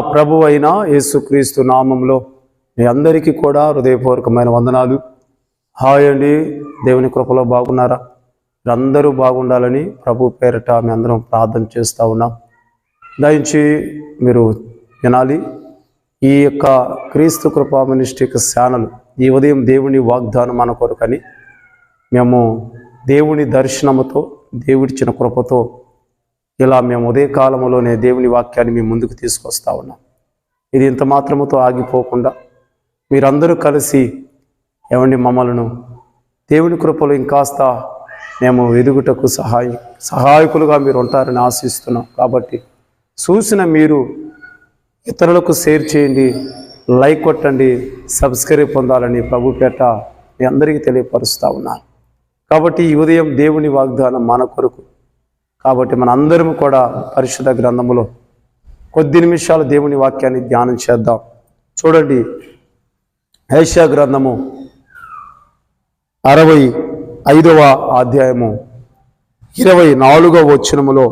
ప్రభు అయిన యేసుక్రీస్తు నామంలో మీ అందరికీ కూడా హృదయపూర్వకమైన వందనాలు. హాయ్ అండి. దేవుని కృపలో బాగున్నారా? మీరందరూ బాగుండాలని ప్రభు పేరట మీ అందరం ప్రార్థన చేస్తూ ఉన్నాం. దయించి మీరు వినాలి. ఈ యొక్క క్రీస్తు కృపా మినిస్ట్రిక్ ఛానల్ ఈ ఉదయం దేవుని వాగ్దానం మన కొరకని మేము దేవుని దర్శనముతో దేవుడిచ్చిన కృపతో ఇలా మేము ఉదయ కాలంలోనే దేవుని వాక్యాన్ని మీ ముందుకు తీసుకొస్తా ఉన్నాం. ఇది ఇంత మాత్రముతో ఆగిపోకుండా మీరందరూ కలిసి ఏమండి మమ్మలను? దేవుని కృపలు ఇంకాస్త మేము ఎదుగుటకు సహాయ సహాయకులుగా మీరు ఉంటారని ఆశిస్తున్నాం. కాబట్టి చూసిన మీరు ఇతరులకు షేర్ చేయండి లైక్ కొట్టండి సబ్స్క్రైబ్ పొందాలని ప్రభు పేట మీ అందరికీ తెలియపరుస్తూ ఉన్నాను. కాబట్టి ఈ ఉదయం దేవుని వాగ్దానం మన కొరకు. కాబట్టి మన అందరం కూడా పరిశుద్ధ గ్రంథములో కొద్ది నిమిషాలు దేవుని వాక్యాన్ని ధ్యానం చేద్దాం. చూడండి ఐషా గ్రంథము అరవై ఐదవ అధ్యాయము ఇరవై నాలుగవ వచనములో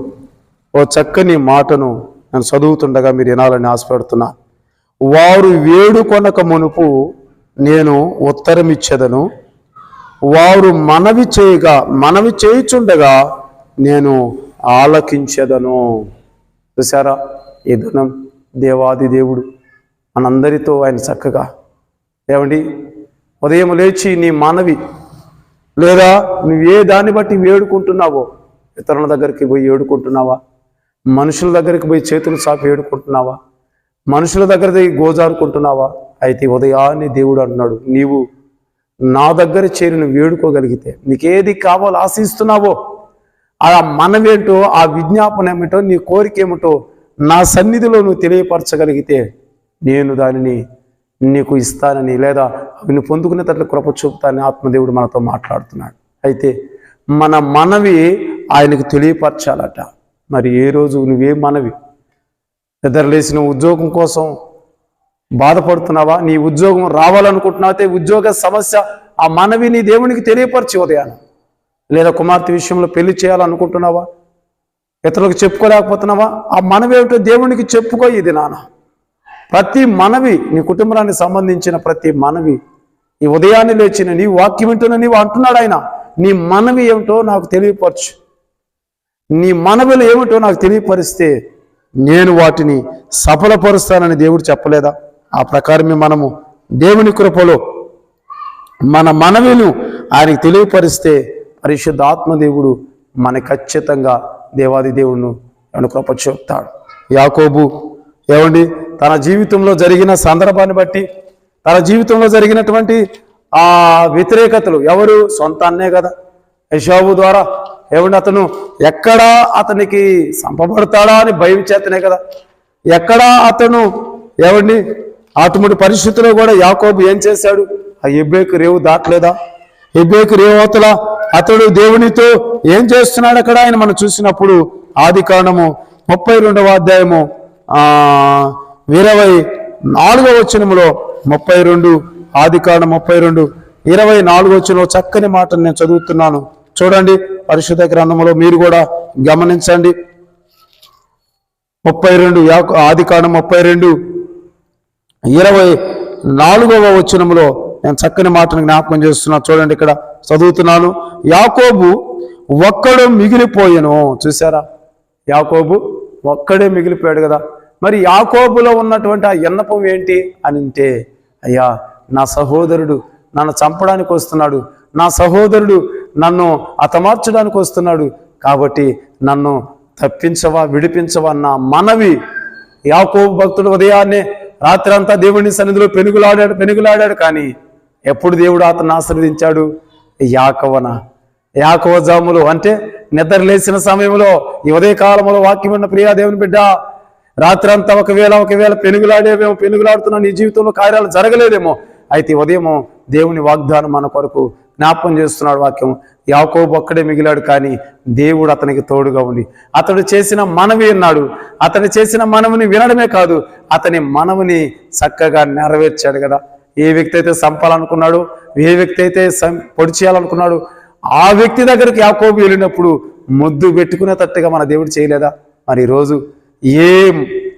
ఓ చక్కని మాటను నేను చదువుతుండగా మీరు వినాలని ఆశపడుతున్నా. వారు వేడుకొనక మునుపు నేను ఉత్తరమిచ్చేదను. వారు మనవి చేయగా మనవి చేయుచుండగా నేను ఆలకించదను. చూసారా ఈ ధనం దేవాది దేవుడు మనందరితో ఆయన చక్కగా ఏమండి? ఉదయం లేచి నీ మనవి లేదా నువ్వు ఏ దాన్ని బట్టి వేడుకుంటున్నావో ఇతరుల దగ్గరికి పోయి ఏడుకుంటున్నావా? మనుషుల దగ్గరికి పోయి చేతులు చాపి ఏడుకుంటున్నావా? మనుషుల దగ్గర గోజారుకుంటున్నావా? అయితే ఉదయాన్ని దేవుడు అంటున్నాడు నీవు నా దగ్గర చేరిని వేడుకోగలిగితే నీకేది కావాలో ఆశిస్తున్నావో ఆ మనమేంటో ఆ విజ్ఞాపన ఏమిటో నీ కోరిక ఏమిటో నా సన్నిధిలో నువ్వు తెలియపరచగలిగితే నేను దానిని నీకు ఇస్తానని లేదా అవి పొందుకునేటట్లు కృప చూపుతానని ఆత్మదేవుడు మనతో మాట్లాడుతున్నాడు. అయితే మన మనవి ఆయనకు తెలియపరచాలట. మరి ఏ రోజు నువ్వే మనవి? నిద్రలేసిన ఉద్యోగం కోసం బాధపడుతున్నావా? నీ ఉద్యోగం రావాలనుకుంటున్నావా? ఉద్యోగ సమస్య ఆ మనవి నీ దేవునికి తెలియపరిచి ఉదయాన్ని. లేదా కుమార్తె విషయంలో పెళ్ళి చేయాలనుకుంటున్నావా? ఇతరులకు చెప్పుకోలేకపోతున్నావా? ఆ మనవి ఏమిటో దేవునికి చెప్పుకో ఇది నాన్న ప్రతి మనవి నీ కుటుంబానికి సంబంధించిన ప్రతి మనవి ఈ ఉదయాన్నే లేచిన నీ వాక్యం వింటున్న నీవు అంటున్నాడు ఆయన. నీ మనవి ఏమిటో నాకు తెలియపరచు. నీ మనవిలు ఏమిటో నాకు తెలియపరిస్తే నేను వాటిని సఫలపరుస్తానని దేవుడు చెప్పలేదా? ఆ ప్రకారమే మనము దేవుని కృపలో మన మనవిను ఆయనకు తెలియపరిస్తే పరిశుద్ధ ఆత్మదేవుడు మన ఖచ్చితంగా దేవాది దేవుడును ఏమైనా కృప చెప్తాడు. యాకోబు ఏమండి? తన జీవితంలో జరిగిన సందర్భాన్ని బట్టి తన జీవితంలో జరిగినటువంటి ఆ వ్యతిరేకతలు ఎవరు? సొంత అన్నే కదా. యశోబు ద్వారా ఏమండి? అతను ఎక్కడా అతనికి సంపబడతాడా అని భయం చేతనే కదా. ఎక్కడా అతను ఏమండి? అటువంటి పరిస్థితుల్లో కూడా యాకోబు ఏం చేశాడు? ఆ ఎబ్బేకు రేవు దాటలేదా? ఎబ్బేకు రేవోతల అతడు దేవునితో ఏం చేస్తున్నాడు అక్కడ? ఆయన మనం చూసినప్పుడు ఆది కారణము ముప్పై రెండవ అధ్యాయము ఇరవై నాలుగవ వచనములో ముప్పై రెండు ఆది కారణం ముప్పై రెండు ఇరవై నాలుగో వచనంలో చక్కని మాటను నేను చదువుతున్నాను. చూడండి పరిశుద్ధ గ్రంథంలో మీరు కూడా గమనించండి. ముప్పై రెండు ఆది కారణం ముప్పై రెండు ఇరవై నాలుగవ వచనంలో నేను చక్కని మాటను జ్ఞాపకం చేస్తున్నా. చూడండి ఇక్కడ చదువుతున్నాను. యాకోబు ఒక్కడు మిగిలిపోయాను. చూసారా యాకోబు ఒక్కడే మిగిలిపోయాడు కదా. మరి యాకోబులో ఉన్నటువంటి ఆ ఎన్నపం ఏంటి? అని అంటే అయ్యా నా సహోదరుడు నన్ను చంపడానికి వస్తున్నాడు. నా సహోదరుడు నన్ను అతమార్చడానికి వస్తున్నాడు. కాబట్టి నన్ను తప్పించవా విడిపించవా నా మనవి యాకోబు భక్తుడు ఉదయాన్నే రాత్రి అంతా దేవుని సన్నిధిలో పెనుగులాడాడు పెనుగులాడాడు. కానీ ఎప్పుడు దేవుడు అతను ఆశ్రవదించాడు? యాకవన. యాకవజాములు అంటే నిద్ర లేచిన సమయంలో ఈ ఉదయకాలంలో వాక్యం ఉన్న ప్రియా దేవుని బిడ్డ రాత్రి అంతా ఒకవేళ ఒకవేళ పెనుగులాడేవేమో పెనుగులాడుతున్నా నీ జీవితంలో కార్యాలు జరగలేదేమో అయితే ఉదయం దేవుని వాగ్దానం మన కొరకు జ్ఞాపకం చేస్తున్నాడు వాక్యం. యాకోబు ఒక్కడే మిగిలాడు కానీ దేవుడు అతనికి తోడుగా ఉండి. అతడు చేసిన మనవి అన్నాడు. అతడు చేసిన మనవిని వినడమే కాదు అతని మనవిని చక్కగా నెరవేర్చాడు కదా. ఏ వ్యక్తి అయితే చంపాలనుకున్నాడు ఏ వ్యక్తి అయితే సం- పొడి చేయాలనుకున్నాడు ఆ వ్యక్తి దగ్గరికి యాకోబు వెళ్ళినప్పుడు ముద్దు పెట్టుకునేటట్టుగా మన దేవుడు చేయలేదా? మరి ఈరోజు ఏం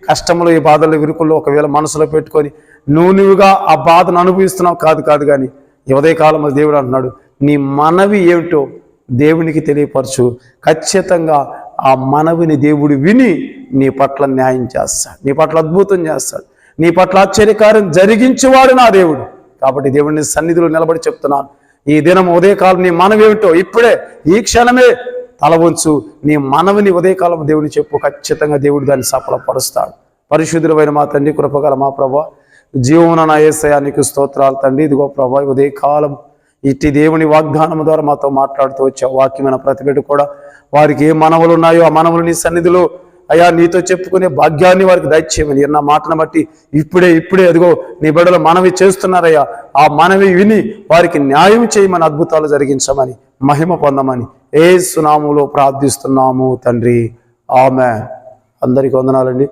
కష్టంలో ఈ బాధలు విరుకుల్లో ఒకవేళ మనసులో పెట్టుకొని నువ్వు నువ్వుగా ఆ బాధను అనుభవిస్తున్నావు కాదు కాదు కానీ ఈ ఉదయకాలం దేవుడు అంటున్నాడు నీ మనవి ఏమిటో దేవునికి తెలియపరచు. ఖచ్చితంగా ఆ మనవిని దేవుడు విని నీ పట్ల న్యాయం చేస్తాడు నీ పట్ల అద్భుతం చేస్తాడు. నీ పట్ల ఆశ్చర్యకార్యం జరిగించేవాడు నా దేవుడు. కాబట్టి దేవుడిని సన్నిధిలో నిలబడి చెప్తున్నాను. ఈ దినం ఉదయకాలం నీ మనవి ఏమిటో ఇప్పుడే ఈ క్షణమే తల వంచు. నీ మనవిని ఉదయకాలం దేవుని చెప్పు. ఖచ్చితంగా దేవుడు దాన్ని సఫలపరుస్తాడు. పరిశుద్ధులమైన మా తండ్రి కృపగల మా ప్రభా జీవమున నా స్తోత్రాలు తండ్రి. ఇదిగో ప్రభా ఉదయకాలం ఇట్టి దేవుని వాగ్దానం ద్వారా మాతో మాట్లాడుతూ వచ్చావు. వాక్యమైన ప్రతి కూడా వారికి ఏ మనవులు ఉన్నాయో ఆ మనవులు నీ సన్నిధిలో అయ్యా నీతో చెప్పుకునే భాగ్యాన్ని వారికి దయచేయమని. నా మాటను బట్టి ఇప్పుడే ఇప్పుడే అదిగో నీ బిడ్డలు మనవి చేస్తున్నారయ్యా. ఆ మనవి విని వారికి న్యాయం చేయమని అద్భుతాలు జరిగించమని మహిమ పొందమని ఏ సునాములో ప్రార్థిస్తున్నాము తండ్రి. ఆమె అందరికీ వందనాలండి.